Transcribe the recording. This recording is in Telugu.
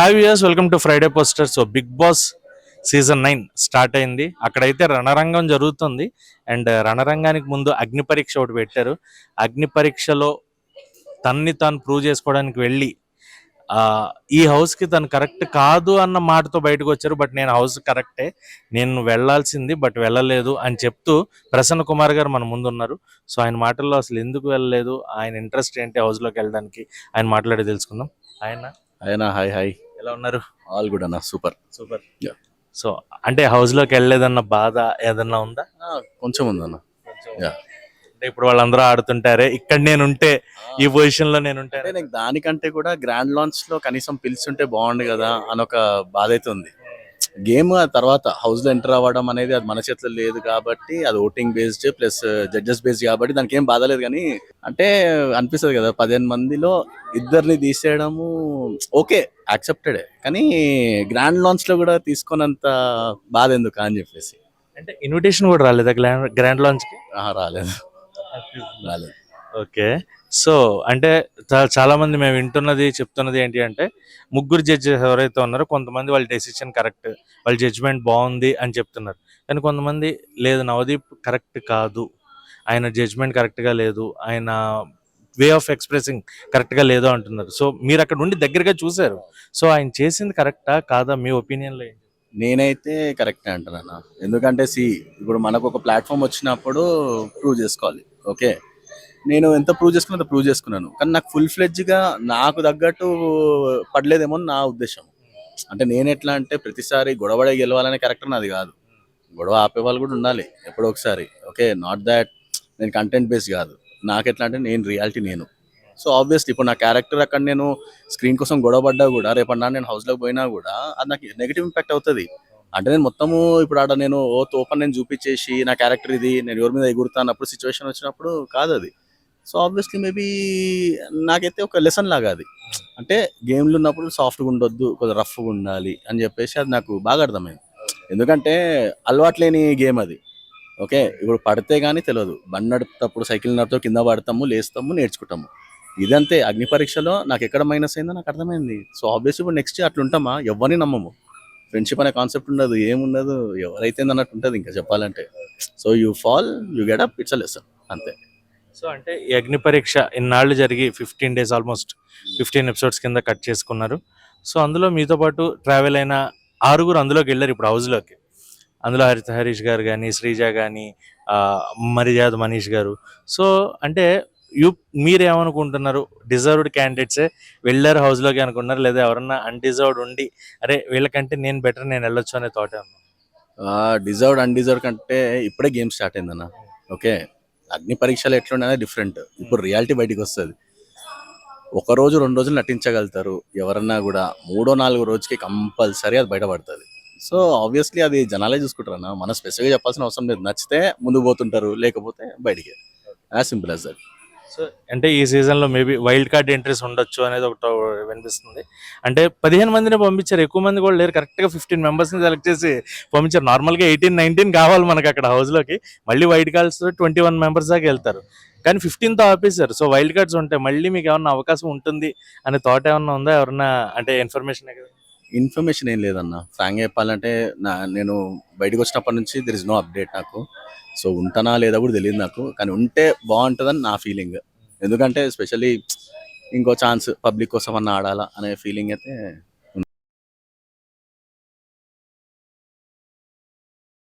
Hi viewers welcome to Friday poster so Bigg Boss season nine start అయింది. అక్కడైతే రణరంగం జరుగుతుంది. అండ్ uh, రణరంగానికి ముందు అగ్ని పరీక్ష ఒకటి పెట్టారు. అగ్ని పరీక్షలో తన్ని తాను ప్రూవ్ చేసుకోవడానికి వెళ్ళి ఈ హౌస్కి తను కరెక్ట్ కాదు అన్న మాటతో బయటకు వచ్చారు. బట్ నేను హౌస్ కరెక్టే నేను వెళ్ళాల్సింది బట్ వెళ్ళలేదు అని చెప్తూ ప్రసన్న కుమార్ గారు మన ముందు ఉన్నారు. సో ఆయన మాటల్లో అసలు ఎందుకు వెళ్ళలేదు? ఆయన ఇంట్రెస్ట్ ఏంటి హౌస్లోకి వెళ్ళడానికి? ఆయన మాట్లాడి తెలుసుకుందాం. ఆయన? ఆయన హాయ్ హాయ్ ఎలా ఉన్నారు? ఆల్ గుడ్ అన్న సూపర్. సూపర్. సో అంటే హౌస్లోకి వెళ్ళలేదన్న బాధ ఏదన్నా ఉందా? కొంచెం ఉందన్న. అంటే ఇప్పుడు వాళ్ళందరూ ఆడుతుంటారే ఇక్కడ నేను ఉంటే ఈ పొజిషన్లో నేను నాకు దానికంటే కూడా గ్రాండ్ లాంచ్లో కనీసం పిలుచుంటే బాగుండు కదా అని ఒక బాధ అయితే ఉంది. గేమ్ తర్వాత హౌస్లో ఎంటర్ అవ్వడం అనేది అది మన చేతిలో లేదు కాబట్టి అది voting based plus judges based కాబట్టి దానికి ఏం బాధ లేదు కానీ అంటే అనిపిస్తుంది కదా పదిహేను మందిలో ఇద్దరిని తీసేయడము ఓకే యాక్సెప్టెడే కానీ గ్రాండ్ లాంచ్లో కూడా తీసుకున్నంత బాధ ఎందుకు అని చెప్పేసి. అంటే ఇన్విటేషన్ కూడా రాలేదా గ్రాండ్ లాంచ్కి? ఆహా, రాలేదు. రాలేదు. ఓకే. సో అంటే చాలా మంది మేము వింటున్నది చెప్తున్నది ఏంటి అంటే ముగ్గురు జడ్జెస్ ఎవరైతే ఉన్నారో కొంతమంది వాళ్ళ డెసిషన్ కరెక్ట్ వాళ్ళ జడ్జిమెంట్ బాగుంది అని చెప్తున్నారు. కానీ కొంతమంది లేదు నవదీప్ కరెక్ట్ కాదు. ఆయన జడ్జ్మెంట్ కరెక్ట్గా లేదు. ఆయన వే ఆఫ్ ఎక్స్ప్రెసింగ్ కరెక్ట్గా లేదు అంటున్నారు. సో మీరు అక్కడ ఉండి దగ్గరగా చూశారు. సో ఆయన చేసింది కరెక్టా కాదా? మీ ఒపీనియన్లో ఏంటి? నేనైతే కరెక్టే అంటున్నాను. ఎందుకంటే సి ఇప్పుడు మనకు ఒక ప్లాట్ఫామ్ వచ్చినప్పుడు ప్రూవ్ చేసుకోవాలి. ఓకే? నేను ఎంత ప్రూవ్ చేసుకున్నా అంత ప్రూవ్ చేసుకున్నాను. కానీ నాకు ఫుల్ ఫ్లెడ్జ్గా నాకు తగ్గట్టు పడలేదేమో అని నా ఉద్దేశం. అంటే నేను ఎట్లా అంటే ప్రతిసారి గొడవడే గెలవాలనే క్యారెక్టర్ నాది కాదు. గొడవ ఆపే వాళ్ళు కూడా ఉండాలి ఎప్పుడో ఒకసారి. ఓకే నాట్ దాట్ నేను కంటెంట్ బేస్ కాదు. నాకు ఎట్లా అంటే నేను రియాలిటీ నేను. సో ఆబ్వియస్లీ ఇప్పుడు నా క్యారెక్టర్ అక్కడ నేను స్క్రీన్ కోసం గొడవ పడ్డా కూడా రేపన్నా నేను హౌస్లోకి పోయినా కూడా అది నాకు నెగిటివ్ ఇంపాక్ట్ అవుతుంది. అంటే నేను మొత్తము ఇప్పుడు ఆడ నేను ఓ తోపని నేను చూపించేసి నా క్యారెక్టర్ ఇది నేను ఎవరి మీద ఎగురుతా అన్నప్పుడు సిచ్యువేషన్ వచ్చినప్పుడు కాదు అది సో ఆబ్వియస్లీ మేబీ నాకైతే ఒక లెసన్ లాగా అది. అంటే గేమ్లు ఉన్నప్పుడు సాఫ్ట్గా ఉండొద్దు కొద్దిగా రఫ్గా ఉండాలి అని చెప్పేసి అది నాకు బాగా అర్థమైంది. ఎందుకంటే అలవాటు లేని గేమ్ అది. ఓకే? ఇప్పుడు పడితే కానీ తెలియదు బండి నడుపుతప్పుడు సైకిల్ నడుపుతూ కింద పడతాము లేస్తాము నేర్చుకుంటాము. ఇదంతే. అగ్ని పరీక్షలో నాకు ఎక్కడ మైనస్ అయిందో నాకు అర్థమైంది. సో ఆబ్వియస్లీ ఇప్పుడు నెక్స్ట్ అట్లా ఉంటామా? ఎవరిని నమ్మము. ఫ్రెండ్షిప్ అనే కాన్సెప్ట్ ఉండదు ఏముండదు ఎవరైతే అన్నట్టు ఉంటుంది ఇంకా చెప్పాలంటే. So you fall you get up it's a lesson అంతే. సో అంటే ఈ అగ్ని పరీక్ష ఇన్నాళ్ళు జరిగి fifteen days almost fifteen episodes కింద కట్ చేసుకున్నారు. సో అందులో మీతో పాటు ట్రావెల్ అయిన ఆరుగురు అందులోకి వెళ్ళారు ఇప్పుడు హౌస్లోకి అందులో హరిత హరీష్ గారు కానీ శ్రీజ కానీ మరిజాద్ మనీష్ గారు. సో అంటే యూ మీరేమనుకుంటున్నారు? డిజర్వ్డ్ క్యాండిడేట్సే వెళ్ళారు హౌస్లోకి అనుకుంటున్నారు లేదా ఎవరన్నా అన్డిజర్వ్డ్ ఉండి అరే వీళ్ళకంటే నేను బెటర్ నేను వెళ్ళొచ్చు అనే తోట డిజర్వ్డ్ అన్డిజర్వ్డ్ కంటే ఇప్పుడే గేమ్ స్టార్ట్ అయిందన్న ఓకే. అగ్ని పరీక్షలు ఎట్లుండే డిఫరెంట్ ఇప్పుడు రియాలిటీ బయటికి వస్తుంది. ఒక రోజు రెండు రోజులు నటించగలుగుతారు. ఎవరన్నా కూడా మూడో నాలుగో రోజుకి కంపల్సరీ అది బయటపడుతుంది. సో ఆబ్వియస్లీ అది జనాలే చూసుకుంటారు అన్న. మనం స్పెసిఫిక్గా చెప్పాల్సిన అవసరం లేదు. నచ్చితే ముందుకు పోతుంటారు లేకపోతే బయటికి. As simple as that so అంటే ఈ సీజన్లో మేబీ వైల్డ్ కార్డ్ ఎంట్రీస్ ఉండొచ్చు అనేది ఒకటి వినిపిస్తుంది. అంటే పదిహేను మందిని పంపించారు. ఎక్కువ మంది కూడా లేరు. కరెక్ట్గా ఫిఫ్టీన్ మెంబర్స్ని సెలెక్ట్ చేసి పంపించారు. నార్మల్గా ఎయిటీన్ నైన్టీన్ కావాలి మనకి అక్కడ హౌస్లోకి మళ్ళీ white cards twenty one members దాకా వెళ్తారు. కానీ ఫిఫ్టీన్తో ఆపేశారు. సో వైల్డ్ కార్డ్స్ ఉంటాయి మళ్ళీ మీకు ఏమన్నా అవకాశం ఉంటుంది అనే థాట్ ఏమన్నా ఉందా? ఎవరన్నా అంటే ఇన్ఫర్మేషన్ ఇన్ఫర్మేషన్ ఏం లేదన్న. ఫ్రాంక్ చెప్పాలంటే నా నేను బయటకు వచ్చినప్పటి నుంచి దిర్ ఇస్ నో అప్డేట్ నాకు. సో ఉంటానా లేదా కూడా తెలియదు నాకు. కానీ ఉంటే బాగుంటుందని నా ఫీలింగ్ ఎందుకంటే స్పెషల్లీ ఇంకో ఛాన్స్ పబ్లిక్ కోసం అన్న ఆడాలా అనే ఫీలింగ్ అయితే